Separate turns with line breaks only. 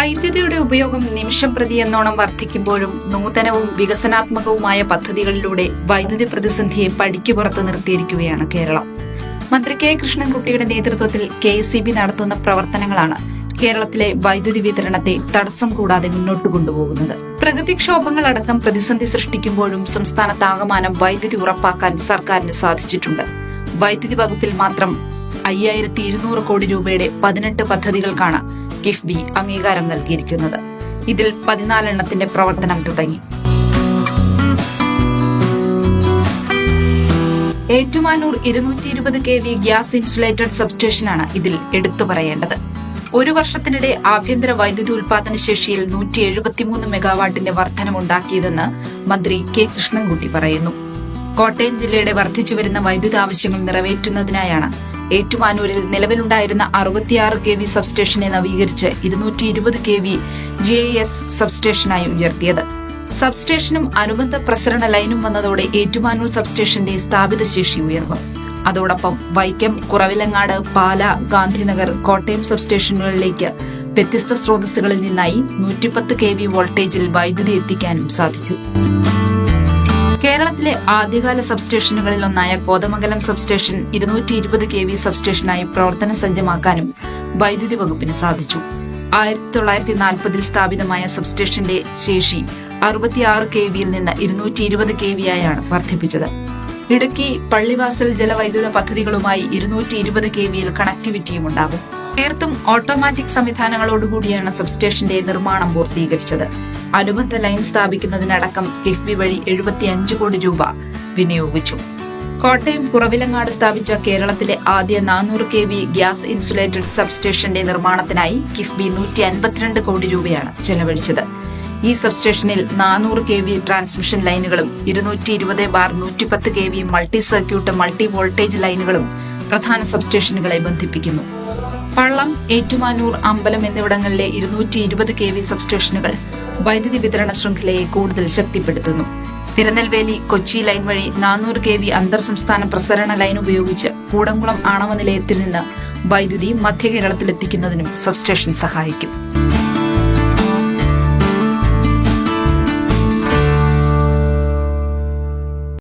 വൈദ്യുതിയുടെ ഉപയോഗം നിമിഷം പ്രതി എന്നോണം വർദ്ധിക്കുമ്പോഴും നൂതനവും വികസനാത്മകവുമായ പദ്ധതികളിലൂടെ വൈദ്യുതി പ്രതിസന്ധിയെ പടിക്ക് നിർത്തിയിരിക്കുകയാണ് കേരളം. മന്ത്രി കെ കൃഷ്ണൻകുട്ടിയുടെ നേതൃത്വത്തിൽ കെ നടത്തുന്ന പ്രവർത്തനങ്ങളാണ് കേരളത്തിലെ വൈദ്യുതി വിതരണത്തെ തടസ്സം കൂടാതെ മുന്നോട്ട് കൊണ്ടുപോകുന്നത്. പ്രകൃതിക്ഷോഭങ്ങളടക്കം പ്രതിസന്ധി സൃഷ്ടിക്കുമ്പോഴും സംസ്ഥാനത്താകമാനം വൈദ്യുതി ഉറപ്പാക്കാൻ സർക്കാരിന് സാധിച്ചിട്ടുണ്ട്. വൈദ്യുതി വകുപ്പിൽ മാത്രം അയ്യായിരത്തി ഇരുന്നൂറ് കോടി രൂപയുടെ പതിനെട്ട് പദ്ധതികൾക്കാണ് കിഫ്ബി അംഗീകാരം നൽകിയിരിക്കുന്നത്. ഇതിൽ പതിനാലെണ്ണത്തിന്റെ പ്രവർത്തനം തുടങ്ങി. ഏറ്റുമാനൂർ ഇരുന്നൂറ്റി ഇരുപത് കെ വി ഗ്യാസ് ഇൻസുലേറ്റഡ് സബ്സ്റ്റേഷനാണ് ഇതിൽ എടുത്തു പറയേണ്ടത്. ഒരു വർഷത്തിനിടെ ആഭ്യന്തര വൈദ്യുതി ഉൽപാദന ശേഷിയിൽ നൂറ്റി എഴുപത്തിമൂന്ന് മെഗാവാട്ടിന്റെ വർധനമുണ്ടാക്കിയതെന്ന് മന്ത്രി കെ കൃഷ്ണൻകുട്ടി പറയുന്നു. കോട്ടയം ജില്ലയുടെ വർദ്ധിച്ചുവരുന്ന വൈദ്യുതി ആവശ്യങ്ങൾ നിറവേറ്റുന്നതിനായാണ് ഏറ്റുമാനൂരിൽ നിലവിലുണ്ടായിരുന്ന അറുപത്തിയാറ് കെ വി സബ്സ്റ്റേഷനെ നവീകരിച്ച് ഇരുന്നൂറ്റി ഇരുപത് K V G I S സബ്സ്റ്റേഷനായി ഉയർത്തിയത്. സബ്സ്റ്റേഷനും അനുബന്ധ പ്രസരണ ലൈനും വന്നതോടെ ഏറ്റുമാനൂർ സബ്സ്റ്റേഷന്റെ സ്ഥാപിത ശേഷി ഉയർന്നു. അതോടൊപ്പം വൈക്കം കുറവിലങ്ങാട് പാല ഗാന്ധിനഗർ കോട്ടയം സബ്സ്റ്റേഷനുകളിലേക്ക് വ്യത്യസ്ത സ്രോതസ്സുകളിൽ നിന്നായി നൂറ്റിപ്പത്ത് കെ വി വോൾട്ടേജിൽ വൈദ്യുതി എത്തിക്കാനും സാധിച്ചു. കേരളത്തിലെ ആദ്യകാല സബ്സ്റ്റേഷനുകളിൽ ഒന്നായ കോതമംഗലം സബ്സ്റ്റേഷൻ ഇരുന്നൂറ്റി ഇരുപത് കെ വി സബ്സ്റ്റേഷനായി പ്രവർത്തന സജ്ജമാക്കാനും വൈദ്യുതി വകുപ്പിന് സാധിച്ചു. ആയിരത്തി തൊള്ളായിരത്തി നാൽപ്പതിൽ സ്ഥാപിതമായ സബ്സ്റ്റേഷന്റെ ശേഷി അറുപത്തിയാറ് കെ വിയിൽ നിന്ന് ഇരുന്നൂറ്റി ഇരുപത് കെ വി ആയാണ് വർദ്ധിപ്പിച്ചത്. ഇടുക്കി പള്ളിവാസൽ ജലവൈദ്യുത പദ്ധതികളുമായി ഇരുന്നൂറ്റി ഇരുപത് കെ വിയിൽ കണക്ടിവിറ്റിയും ഉണ്ടാകും തീർത്തും ഓട്ടോമാറ്റിക് സംവിധാനങ്ങളോടുകൂടിയാണ് സബ്സ്റ്റേഷന്റെ നിർമ്മാണം പൂർത്തീകരിച്ചത്. അനുബന്ധ ലൈൻ സ്ഥാപിക്കുന്നതിനടക്കം കിഫ്ബി വഴി എഴുപത്തിയഞ്ച് കോടി രൂപ വിനിയോഗിച്ചു. കോട്ടയം കുറവിലങ്ങാട് സ്ഥാപിച്ച കേരളത്തിലെ ആദ്യ നാനൂറ് കെ വി ഗ്യാസ് ഇൻസുലേറ്റഡ് സബ്സ്റ്റേഷന്റെ നിർമ്മാണത്തിനായി കിഫ്ബി നൂറ്റി അൻപത്തിരണ്ട് കോടി രൂപയാണ് ചെലവഴിച്ചത്. ഈ സബ്സ്റ്റേഷനിൽ നാനൂറ് കെ വി ട്രാൻസ്മിഷൻ ലൈനുകളും ഇരുന്നൂറ്റി ഇരുപത് ബാർ നൂറ്റിപ്പത്ത് K V multi circuit multi voltage ലൈനുകളും പ്രധാന സബ്സ്റ്റേഷനുകളെ ബന്ധിപ്പിക്കുന്നു. പള്ളം ഏറ്റുമാനൂർ അമ്പലം എന്നിവിടങ്ങളിലെ ഇരുന്നൂറ്റി ഇരുപത് കെ വി സബ്സ്റ്റേഷനുകൾ വൈദ്യുതി വിതരണ ശൃംഖലയെ കൂടുതൽ ശക്തിപ്പെടുത്തുന്നു. തിരുനെൽവേലി കൊച്ചി ലൈൻ വഴി നാനൂറ് കെ വി അന്തർ സംസ്ഥാന പ്രസരണ ലൈൻ ഉപയോഗിച്ച് കൂടംകുളം ആണവ നിലയത്തിൽ നിന്ന് വൈദ്യുതി മധ്യ കേരളത്തിലെത്തിക്കുന്നതിനും സബ്സ്റ്റേഷൻ സഹായിക്കും.